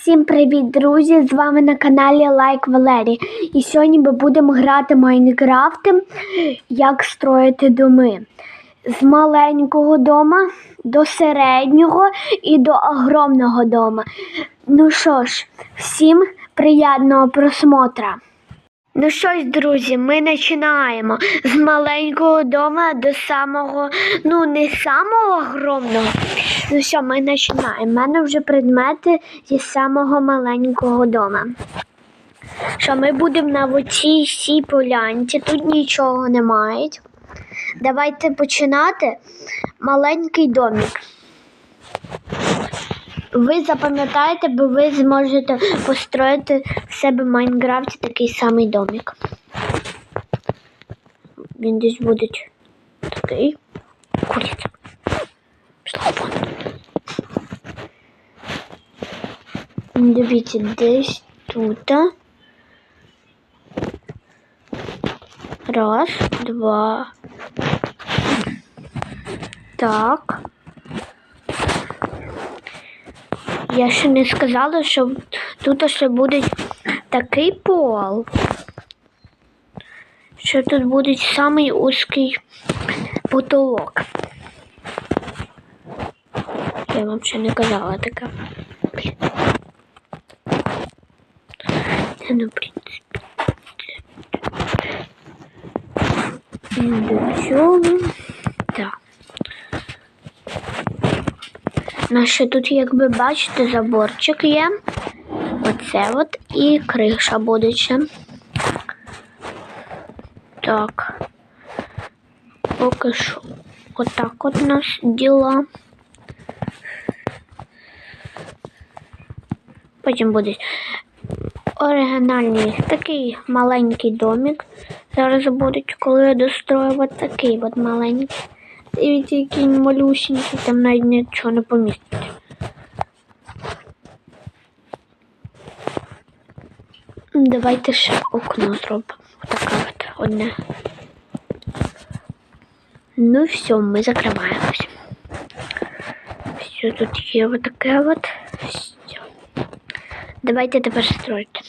Всім привіт, друзі! З вами на каналі Лайк Валерій. І сьогодні ми будемо грати Майнкрафт, як строїти доми. З маленького дома до середнього і до огромного дома. Ну що ж, всім приємного просмотра. Ну що ж, друзі, ми починаємо з маленького дома до самого, ну не самого огромного. Ну що, ми починаємо. У мене вже предмети зі самого маленького дома. Що ми будемо на оцій всій полянці, тут нічого немає. Давайте починати маленький домик. Ви запам'ятаєте, бо ви зможете построїти в себе в Майнкрафті такий самий домик. Він десь буде такий. Куриця. Пішла. Дивіться, десь тут. Раз, два. Так. Я ще не сказала, що тут ще буде такий пол, що тут буде самий узкий потолок. Я вам ще не казала таке. Ну, в принципі. До. Так. Ну, ще тут, як ви бачите, заборчик є. Оце от і криша буде ще. Так. Поки що отак от нас діла. Потім буде оригінальний такий маленький домик. Зараз буде, коли я дострою от такий от маленький. Який він малюсенький, там навіть нічого не помістить. Давайте ще окно зробимо. Отаке от одне. Ну і все, ми закриваємось. Все, тут є вот таке от. Все. Давайте тепер строїти.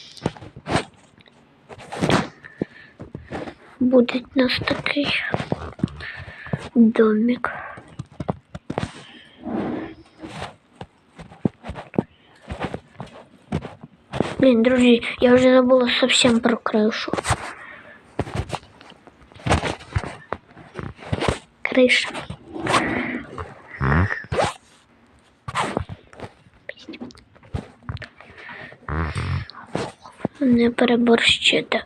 Буде у нас такий домик. Блин, друзі, я вже забула совсем про кришу. Криша. Не переборщити.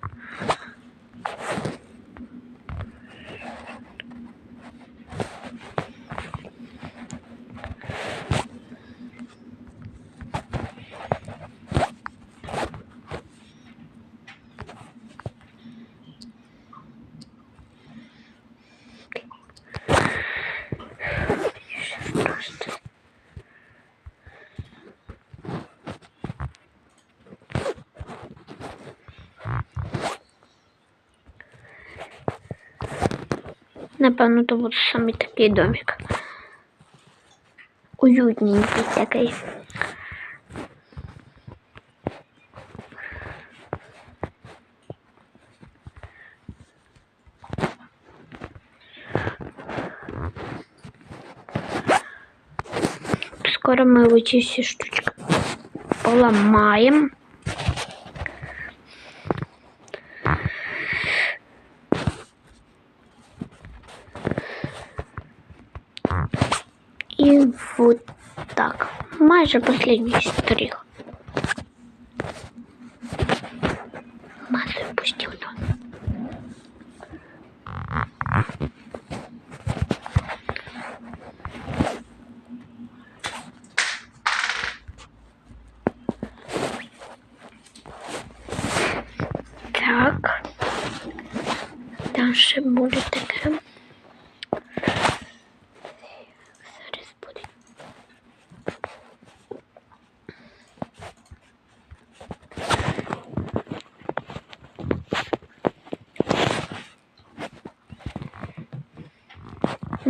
Напевно, то буде саме такий домик. Уютненький такий. Скоро мы эти все штучки поломаем. И вот так. Майже последний штрих. Масло пустил дом. Так. Там ще буде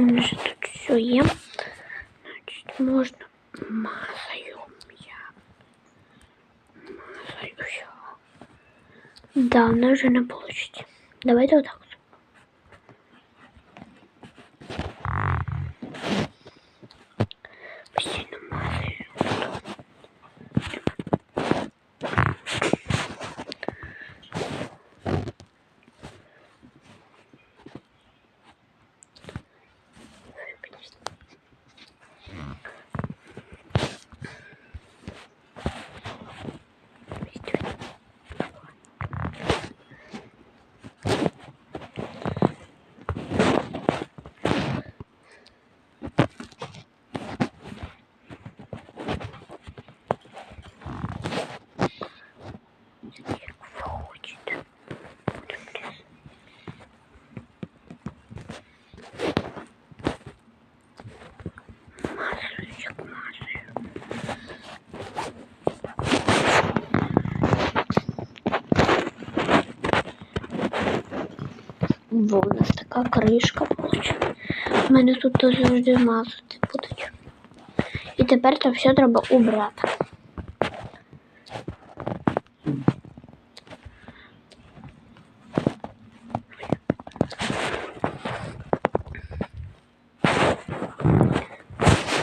Мы же тут все ем. Значит, можно мазаем я. Мазаю все. Да, она уже не получится. Давайте вот так. Во, у нас така кришка вийшла. У мене тут завжди мазати будуть. І тепер це все треба убрати.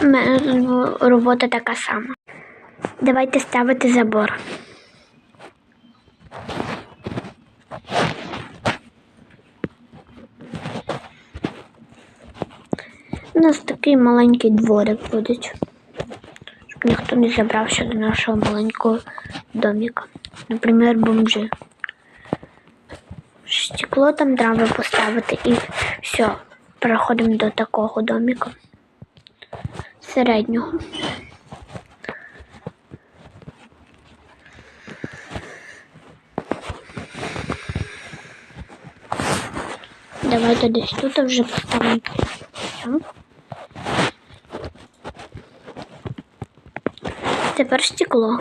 У мене робота така сама. Давайте ставити забор. У нас такий маленький дворик буде. Щоб ніхто не забрався до нашого маленького домика. Наприклад, бомжи. Стекло там треба поставити і все. Переходимо до такого домика. Середнього. Давайте десь тут вже поставимо. Тепер стекло.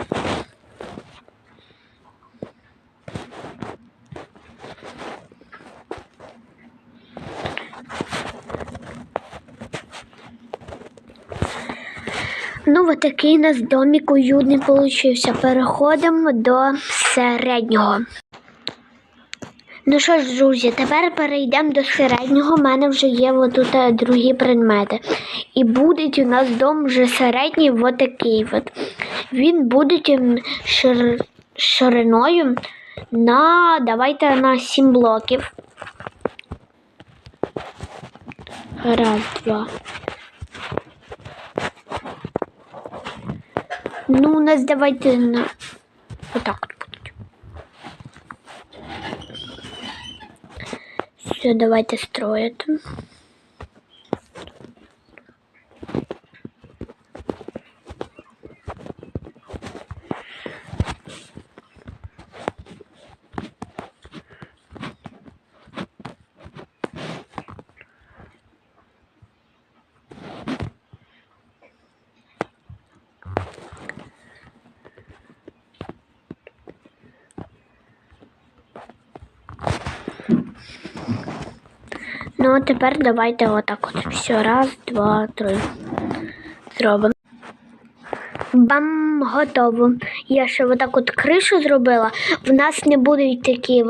Ну, от такий у нас домик уютний получився. Переходимо до середнього. Ну що ж, друзі, тепер перейдемо до середнього. У мене вже є отут е, другі предмети. І буде у нас дом вже середній, от такий от. Він буде шир... шириною на давайте на 7 блоків. Раз, два. Ну, у нас давайте на отак от будуть. Все, давайте строїти. Ну, а тепер давайте отак от. Все, раз, два, три. Зробимо. Бам, готово. Я ще отак от кришу зробила. В нас не будуть такі,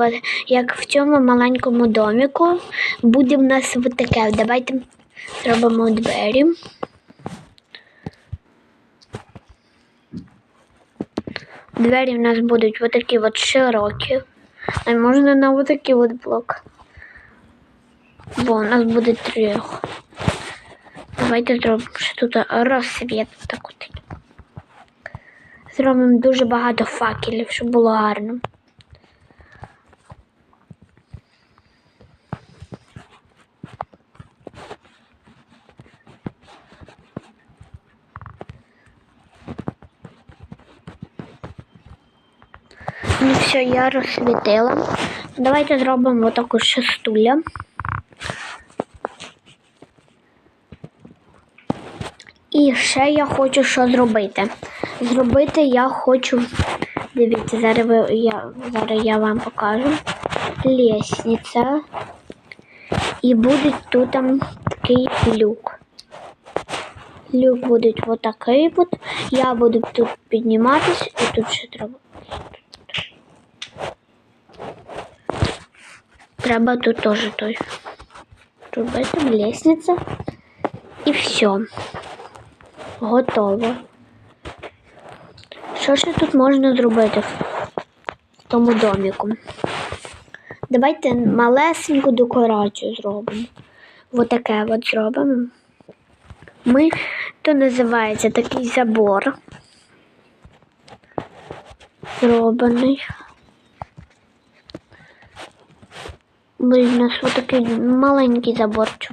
як в цьому маленькому доміку. Буде в нас от таке. Давайте зробимо двері. Двері в нас будуть от такі от широкі. А можна на от такий от блок. Бо у нас буде трьох. Давайте зробимо ще тут розсвіт так от. Зробимо дуже багато факелів, щоб було гарно. Ну все, я розсвітила. Давайте зробимо отаку ще стуля. І ще я хочу що зробити. Зробити я хочу. Дивіться, зараз ви, я, зараз я вам покажу. Лісниця. І буде тут там такий люк. Люк буде вот такий от. Я буду тут підніматись і тут ще треба. треба тут теж той. Робити лестниця. І все. Готово. Що ще тут можна зробити в тому доміку? Давайте малесеньку декорацію зробимо. Отаке от зробимо. Ми то називається такий забор. Зроблений. Ми в нас отакий маленький заборчик.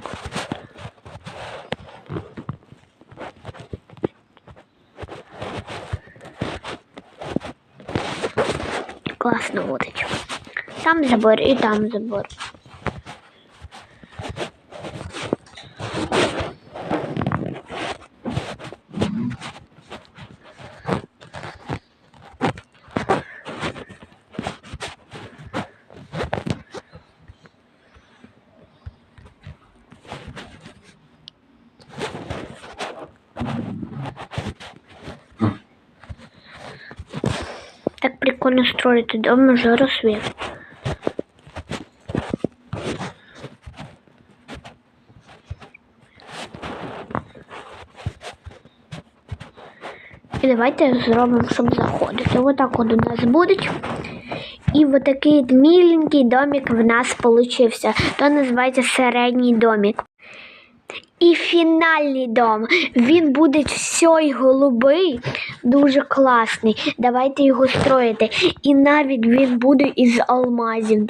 Класно водить. Там забор і там забор. Так прикольно строить дом уже рассвет. І давайте зробимо, щоб заходити. Отак от у нас будуть. І от такий міленький домик в нас получився. То називається середній домик. І фінальний дом. Він буде всій голубий, дуже класний. Давайте його строїти. І навіть він буде із алмазів.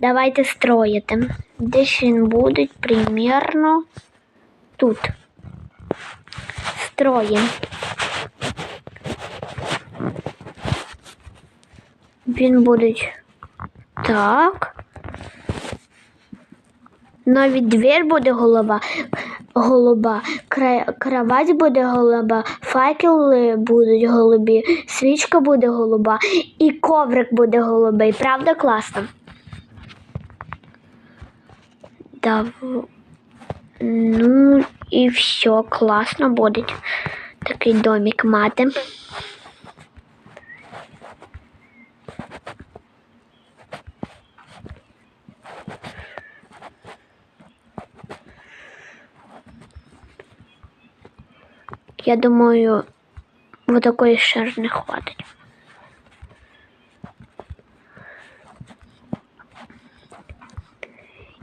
Давайте строїти. Десь він буде примерно тут. Строїмо. Він буде так. Навіть двір буде голова, голуба, кровать буде голуба, факели будуть голубі, свічка буде голуба і коврик буде голубий. Правда класно? Да, ну і все, класно буде такий домик мати. Я думаю, вот такої ще ж не хватить.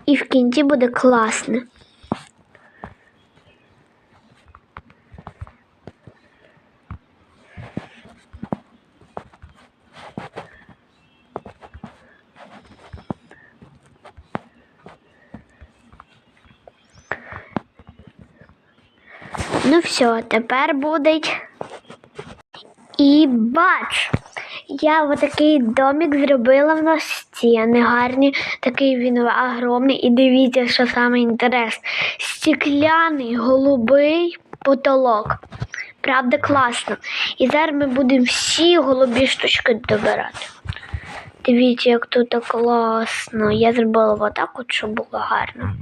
І в кінці буде класно. Ну все, тепер буде. І бач! Я отакий домик зробила в нас стіни гарні, такий він огромний. І дивіться, що саме інтерес. Стекляний голубий потолок. Правда, класно. І зараз ми будемо всі голубі штучки добирати. Дивіться, як тут класно. Я зробила отак, от, щоб було гарно.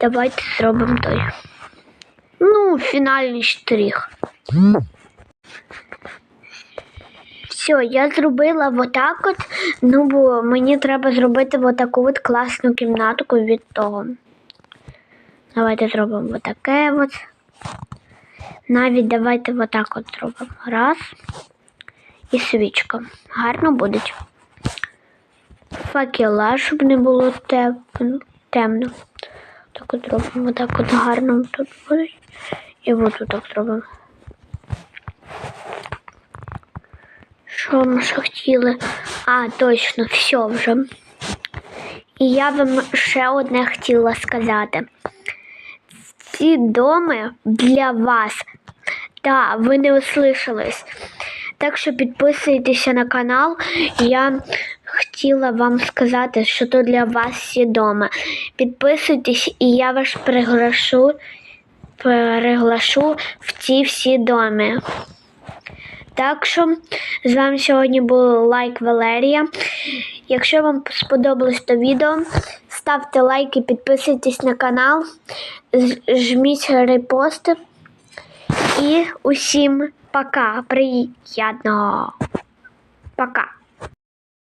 Давайте зробимо той. Фінальний штрих. Все, я зробила отак от. Ну, бо мені треба зробити отаку от класну кімнатку від того. Давайте зробимо отаке от. Навіть давайте отак от зробимо. Раз. І свічка. Гарно буде. Факела, щоб не було темно. Так от зробимо. Отак от гарно тут буде. І от тут так зробимо. Що ми ще хотіли? А, точно, все вже. І я вам ще одне хотіла сказати. Ці доми для вас. Так, ви не ослышались. Так що підписуйтеся на канал. Я хотіла вам сказати, що то для вас всі дома. Підписуйтесь, і я вас приглашу, приглашу в ці всі доми. Так що з вами сьогодні був лайк Валерія. Якщо вам сподобалось то відео, ставте лайки, підписуйтесь на канал, жміть репости. І усім пока. Приятного!